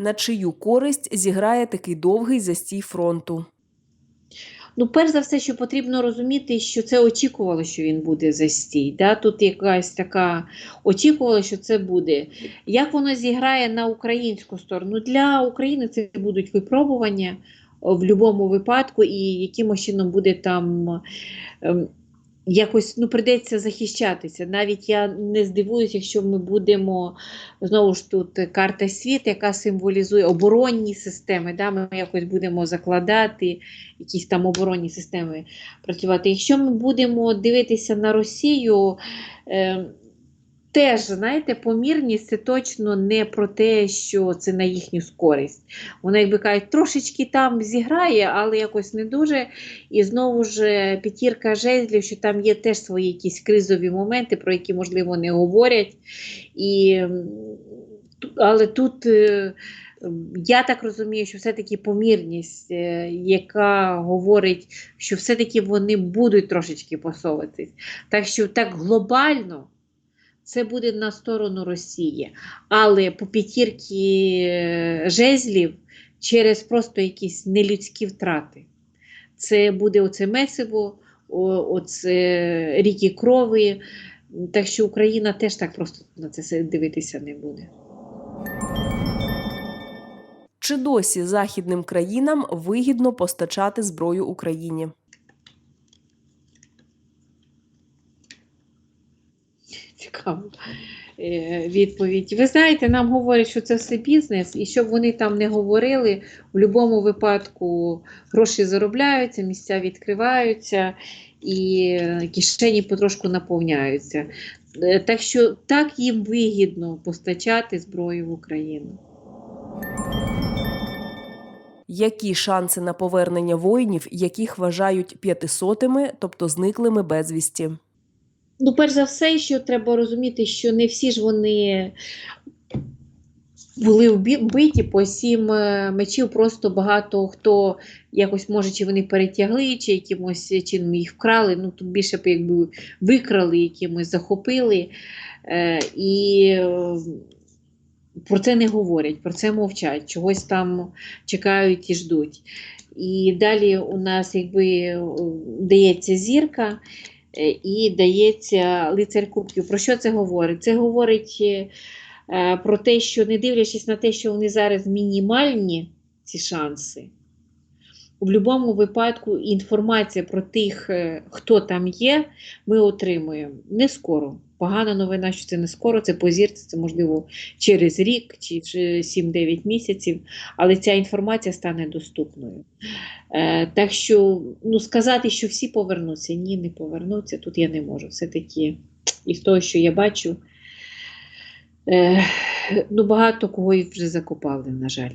На чию користь зіграє такий довгий застій фронту? Ну, перш за все, що потрібно розуміти, що це очікувало, що він буде застій. Да? Тут якась така очікувала, що це буде. Як воно зіграє на українську сторону? Для України це будуть випробування в будь-якому випадку, і якимось чином буде там. Якось ну, прийдеться захищатися. Навіть я не здивуюся, якщо ми будемо знову ж тут карта світ, яка символізує оборонні системи. Да? Ми якось будемо закладати якісь там оборонні системи працювати. Якщо ми будемо дивитися на Росію, е, теж, знаєте, помірність це точно не про те, що це на їхню користь. Вона, якби кажуть, трошечки там зіграє, але якось не дуже. І знову ж е, п'ятірка жезлів, що там є теж свої якісь кризові моменти, про які, можливо, не говорять. І, але тут. е, я так розумію, що все-таки помірність, е, яка говорить, що все-таки вони будуть трошечки посовуватись. Так що так глобально це буде на сторону Росії. Але по п'ятірки е, жезлів через просто якісь нелюдські втрати. Це буде оце месиво, оце ріки крові. Так що Україна теж так просто на це дивитися не буде. Чи досі західним країнам вигідно постачати зброю Україні? Цікаво. Е, Відповідь. Ви знаєте, нам говорять, що це все бізнес, і щоб вони там не говорили, в будь-якому випадку гроші заробляються, місця відкриваються і е, кишені потрошку наповняються. Е, Так що так їм вигідно постачати зброю в Україну. Які шанси на повернення воїнів, яких вважають п'ятисотими, тобто зниклими безвісті? Ну, перш за все, що треба розуміти, що не всі ж вони були вбиті по сім е, мечів, просто багато хто якось, може, чи вони перетягли, чи якимось чином їх вкрали. Ну, тут більше б якби викрали, якимось захопили. Е, і е, про це не говорять, про це мовчать, чогось там чекають і ждуть. І далі у нас якби е, дається зірка. Е, і дається лицар кубків. Про що це говорить? Це говорить е, е, про те, що не дивлячись на те, що вони зараз мінімальні, ці шанси, у будь-якому випадку інформація про тих, е, хто там є, ми отримуємо не скоро. Погана новина, що це не скоро, це по зірці, це можливо через рік чи чи 7-9 місяців, але ця інформація стане доступною. Е, так що ну, сказати, що всі повернуться, ні, не повернуться, тут я не можу. Все-таки із того, що я бачу, е, ну, багато кого і вже закопали, на жаль.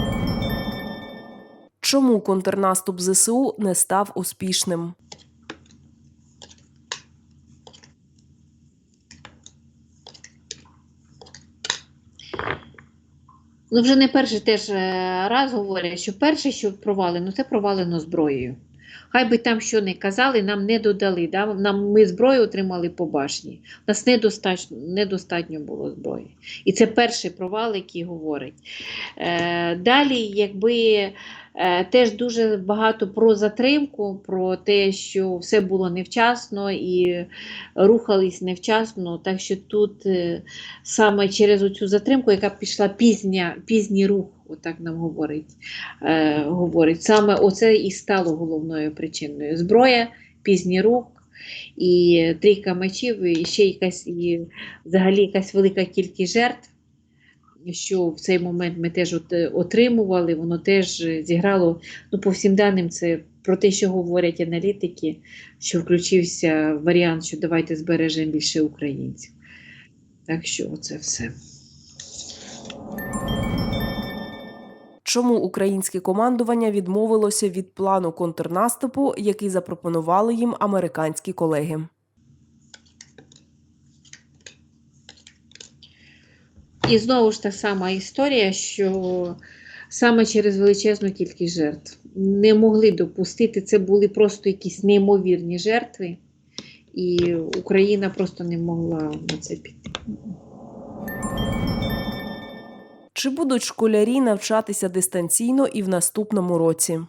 Чому контрнаступ ЗСУ не став успішним? Ну, вже не перший теж е, раз говорять, що перше, що провалено, це провалено зброєю. Хай би там що не казали, нам не додали. Да? Нам, ми зброю отримали по башні. У нас недостатньо, недостатньо було зброї. І це перший провал, який говорить. Е, далі, якби теж дуже багато про затримку, про те, що все було невчасно і рухались невчасно. Так що тут е, саме через цю затримку, яка пішла пізня, пізній рух, отак нам говорить, е, говорить. Саме оце і стало головною причиною. Зброя, пізній рух. І трійка мечів, і ще якась і взагалі якась велика кількість жертв, що в цей момент ми теж е, отримували, воно теж е, зіграло. Ну, по всім даним, це про те, що говорять аналітики, що включився варіант, що давайте збережемо більше українців. Так що це все. Чому українське командування відмовилося від плану контрнаступу, який запропонували їм американські колеги? І знову ж та сама історія, що саме через величезну кількість жертв не могли допустити, це були просто якісь неймовірні жертви, і Україна просто не могла на це піти. Чи будуть школярі навчатися дистанційно і в наступному році?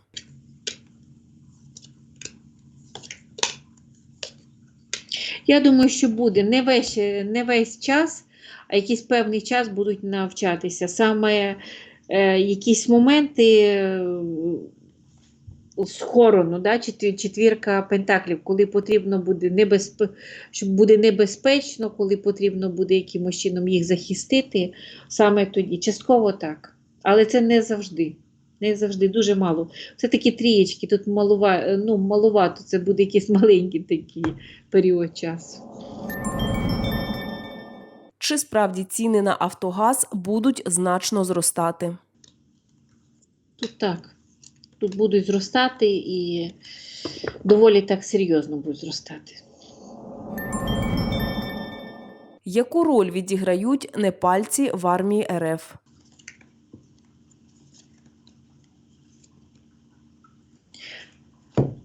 Я думаю, що буде не весь, не весь час, якийсь певний час будуть навчатися. Саме е, якісь моменти е, схорону, да, четвірка пентаклів, коли потрібно буде небезпе... щоб буде небезпечно, коли потрібно буде якимось чином їх захистити, саме тоді. Частково так. Але це не завжди. Не завжди, дуже мало. Це такі трієчки, тут малова... ну, маловато, це буде якийсь маленький такий період часу. Чи справді ціни на Автогаз будуть значно зростати? Тут так. Тут будуть зростати і доволі так серйозно будуть зростати. Яку роль відіграють непальці в армії РФ?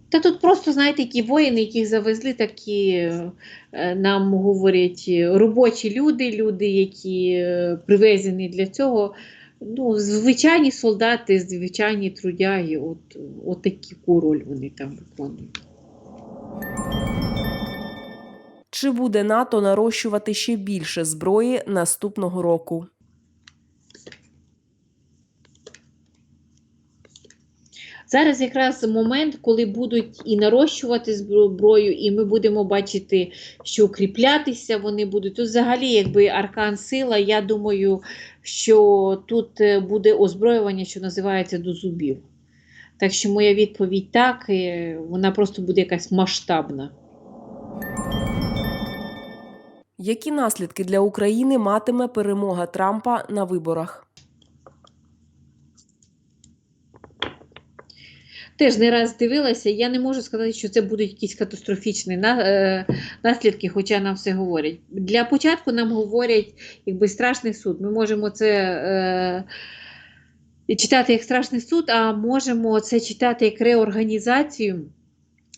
Та тут просто, знаєте, які воїни, яких завезли, такі е, нам говорять е, робочі люди, люди, які е, привезені для цього. Ну, звичайні солдати, звичайні трудяги, от, от таку роль вони там виконують. Чи буде НАТО нарощувати ще більше зброї наступного року? Зараз якраз момент, коли будуть і нарощувати зброю, і ми будемо бачити, що укріплятися вони будуть. Тут взагалі, якби аркан сила, я думаю, що тут е, буде озброювання, що називається до зубів. Так що моя відповідь так, вона просто буде якась масштабна. Які наслідки для України матиме перемога Трампа на виборах? Теж не раз дивилася, я не можу сказати, що це будуть якісь катастрофічні е, наслідки, хоча нам все говорять. Для початку нам говорять, якби страшний суд. Ми можемо це е, читати як страшний суд, а можемо це читати як реорганізацію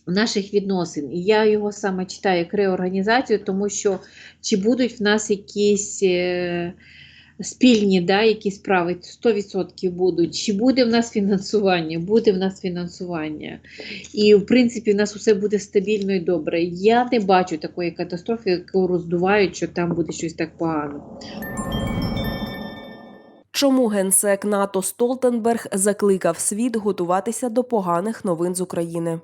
наших відносин. І я його саме читаю як реорганізацію, тому що чи будуть в нас якісь. Спільні да, якісь справи 100% будуть. Чи буде в нас фінансування? Буде в нас фінансування. І, в принципі, в нас усе буде стабільно і добре. Я не бачу такої катастрофи, яку роздувають, що там буде щось так погано. Чому генсек НАТО Столтенберг закликав світ готуватися до поганих новин з України?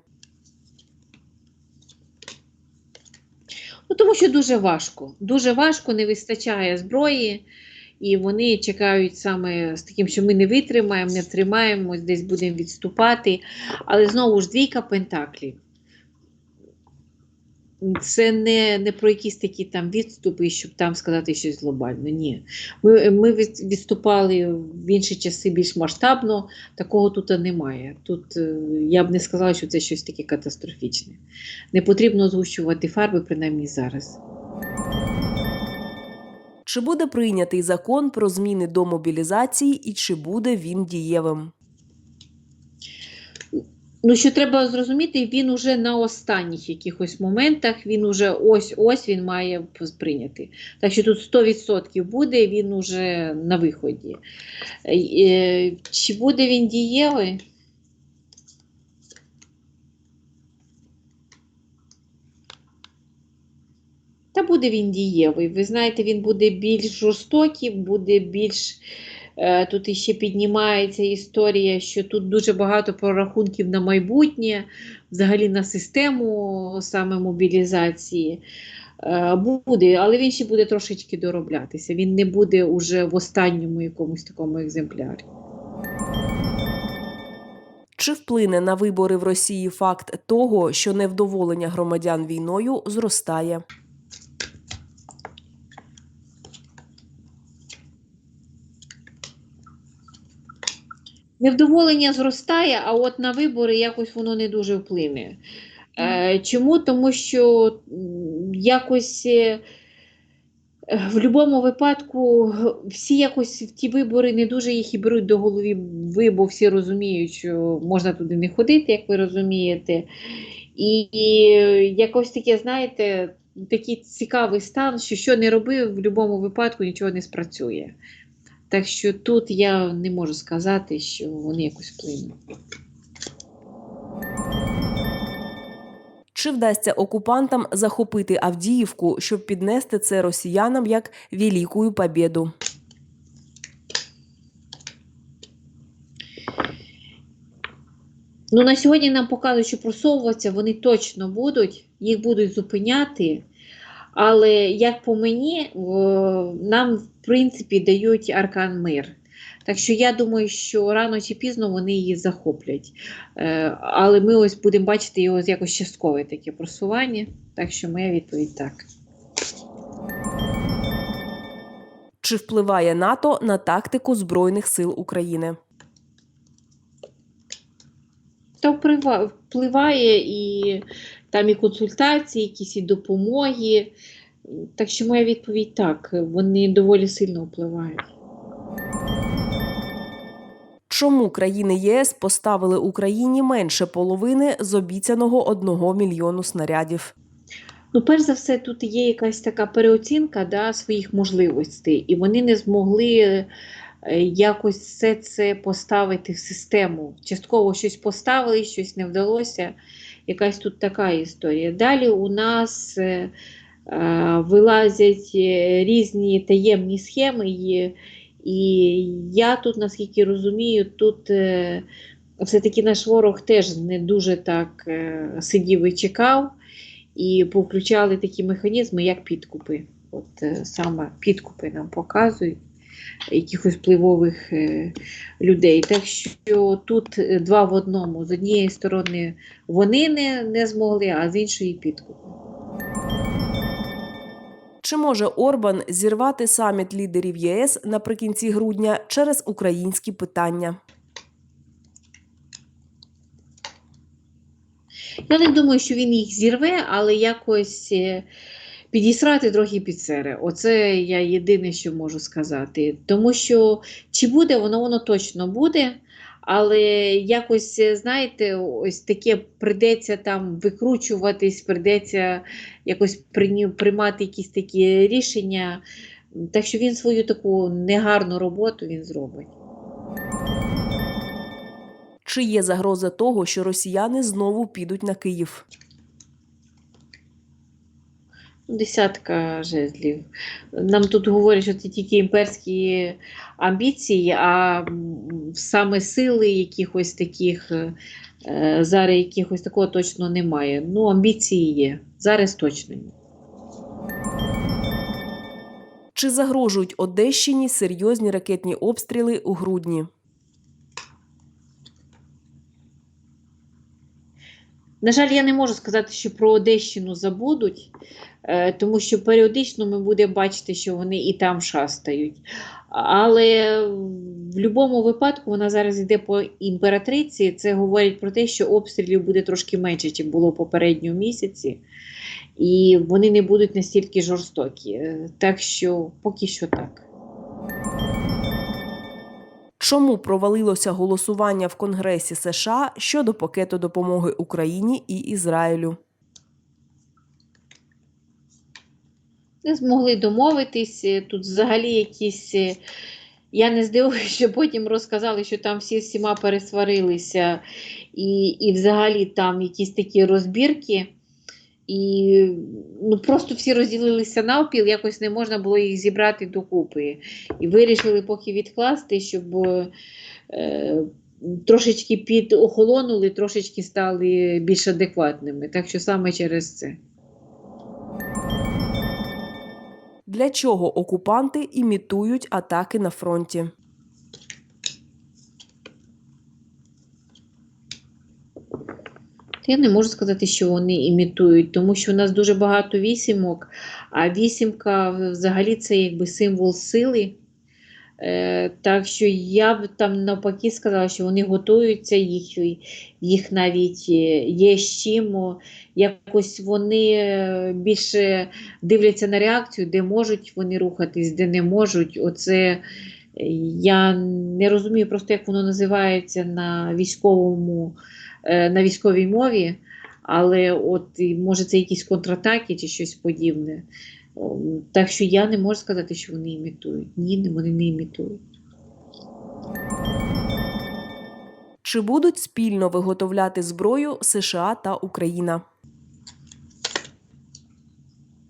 Ну, тому що дуже важко. Дуже важко, не вистачає зброї. І вони чекають саме з таким, що ми не витримаємо, не тримаємось, десь будемо відступати. Але знову ж двійка пентаклів. Це не, не про якісь такі там відступи, щоб там сказати щось глобальне. Ні. Ми, ми відступали в інші часи більш масштабно, такого тут немає. Тут е, я б не сказала, що це щось таке катастрофічне. Не потрібно згущувати фарби, принаймні зараз. Чи буде прийнятий закон про зміни до мобілізації і чи буде він дієвим? Ну, що треба зрозуміти, він уже на останніх якихось моментах, він уже ось-ось він має прийняти. Так що тут 100% буде, він уже на виході. Е, е, Чи буде він дієвий? Та буде він дієвий. Ви знаєте, він буде більш жорстокий, буде більш. Е, Тут іще піднімається історія, що тут дуже багато прорахунків на майбутнє, взагалі на систему саме мобілізації. Е, Буде, але він ще буде трошечки дороблятися. Він не буде уже в останньому якомусь такому екземплярі. Чи вплине на вибори в Росії факт того, що невдоволення громадян війною зростає? Невдоволення зростає, а от на вибори якось воно не дуже вплине. Е, чому? Тому що якось е, в будь-якому випадку всі якось ті вибори не дуже їх і беруть до голови, ви, бо всі розуміють, що можна туди не ходити, як ви розумієте. І, і якось таке, знаєте, такий цікавий стан, що що не робив, в будь-якому випадку нічого не спрацює. Так що тут я не можу сказати, що вони якось вплинуть. Чи вдасться окупантам захопити Авдіївку, щоб піднести це росіянам як велику побєду? Ну, на сьогодні нам показують, що просовуватися вони точно будуть, їх будуть зупиняти. Але як по мені, нам в принципі дають аркан мир. Так що я думаю, що рано чи пізно вони її захоплять. Е, Але ми ось будемо бачити його якось часткове таке просування. Так що моя відповідь так. Чи впливає НАТО на тактику Збройних сил України? Та впливає і там і консультації, якісь і допомоги. Так що моя відповідь так, вони доволі сильно впливають. Чому країни ЄС поставили Україні менше половини з обіцяного 1 мільйону снарядів? Ну, перш за все, тут є якась така переоцінка да, своїх можливостей, і вони не змогли е, якось все це поставити в систему. Частково щось поставили, щось не вдалося. Якась тут така історія. Далі у нас е, е, вилазять е, різні таємні схеми, і, я тут, наскільки розумію, тут. Все-таки наш ворог теж не дуже так сидів і чекав і повключали такі механізми, як підкупи. От саме підкупи нам показують якихось впливових е, людей. Так що тут е, два в одному. З однієї сторони вони не, не змогли, а з іншої підкупи. Чи може Орбан зірвати саміт лідерів ЄС наприкінці грудня через українські питання? Я не думаю, що він їх зірве, але якось е, підісрати трохи під. Оце я єдине, що можу сказати. Тому що чи буде воно, воно точно буде. Але якось, знаєте, ось таке прийдеться там викручуватись, прийдеться якось приймати якісь такі рішення. Так що він свою таку негарну роботу він зробить. Чи є загроза того, що росіяни знову підуть на Київ? Десятка жезлів. Нам тут говорять, що це тільки імперські амбіції, а саме сили якихось таких, е, зараз якихось такого точно немає. Ну, амбіції є. Зараз точно ні. Чи загрожують Одещині серйозні ракетні обстріли у грудні? На жаль, я не можу сказати, що про Одещину забудуть, тому що періодично ми будемо бачити, що вони і там шастають. Але в будь-якому випадку вона зараз йде по імператриці. Це говорить про те, що обстрілів буде трошки менше, ніж було в попередньому місяці, і вони не будуть настільки жорстокі. Е, Так що поки що так. Чому провалилося голосування в Конгресі США щодо пакету допомоги Україні і Ізраїлю? Не змогли домовитись. е, Тут взагалі якісь. е, Я не здивуюся, що потім розказали, що там всі всіма пересварилися, і, і взагалі там якісь такі розбірки. І ну, просто всі розділилися навпіл, якось не можна було їх зібрати докупи. І вирішили поки відкласти, щоб е, трошечки підохолонули, трошечки стали більш адекватними. Так що саме через це. Для чого окупанти імітують атаки на фронті? Я не можу сказати, що вони імітують, тому що у нас дуже багато вісімок, а вісімка взагалі це якби символ сили. Е, так що я б там навпаки сказала, що вони готуються, їх, їх навіть е, є з чим. Якось вони е, більше дивляться на реакцію, де можуть вони рухатись, де не можуть. Оце я не розумію просто, як воно називається на військовому, на військовій мові, але от може це якісь контратаки чи щось подібне. Так що я не можу сказати, що вони імітують. Ні, вони не імітують. Чи будуть спільно виготовляти зброю США та Україна?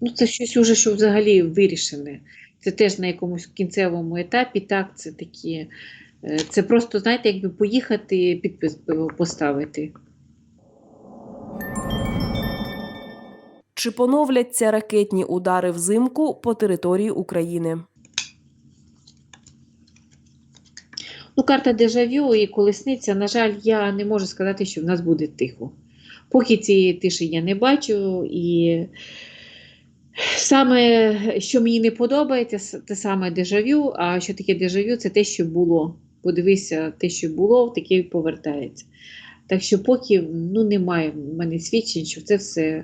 Ну, це щось уже, що взагалі вирішене. Це теж на якомусь кінцевому етапі. Так, це такі. е, Це просто, знаєте, якби поїхати, підпис поставити. Чи поновляться ракетні удари взимку по території України? Ну, карта дежавю і колесниця, на жаль, я не можу сказати, що в нас буде тихо. Поки цієї тиші я не бачу. І саме, що мені не подобається, те саме дежавю. А що таке дежавю? Це те, що було. Подивися, те, що було, таке і повертається. Так що, поки ну, немає в мене свідчень, що це все